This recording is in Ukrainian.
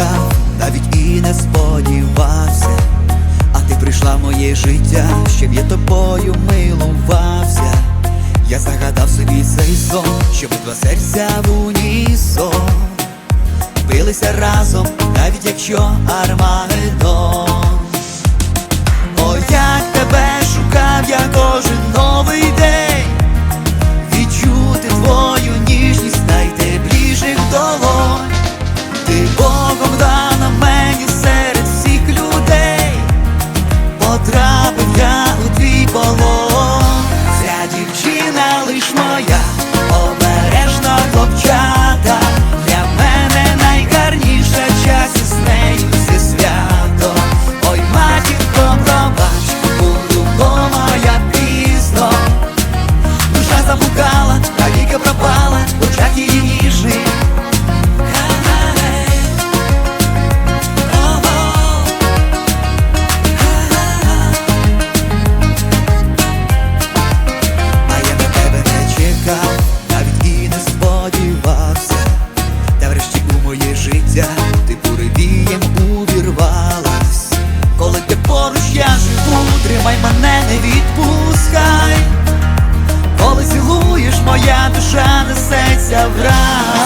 чекав, навіть і не сподівався, а ти прийшла в моє життя, щоб я тобою милувався. Я загадав собі цей сон, щоб два серця в унісон билися разом, навіть якщо армагеддон життя ти буревієм увірвалась. Коли ти поруч я живу, тримай мене, не відпускай. Коли цілуєш, моя душа несеться в рай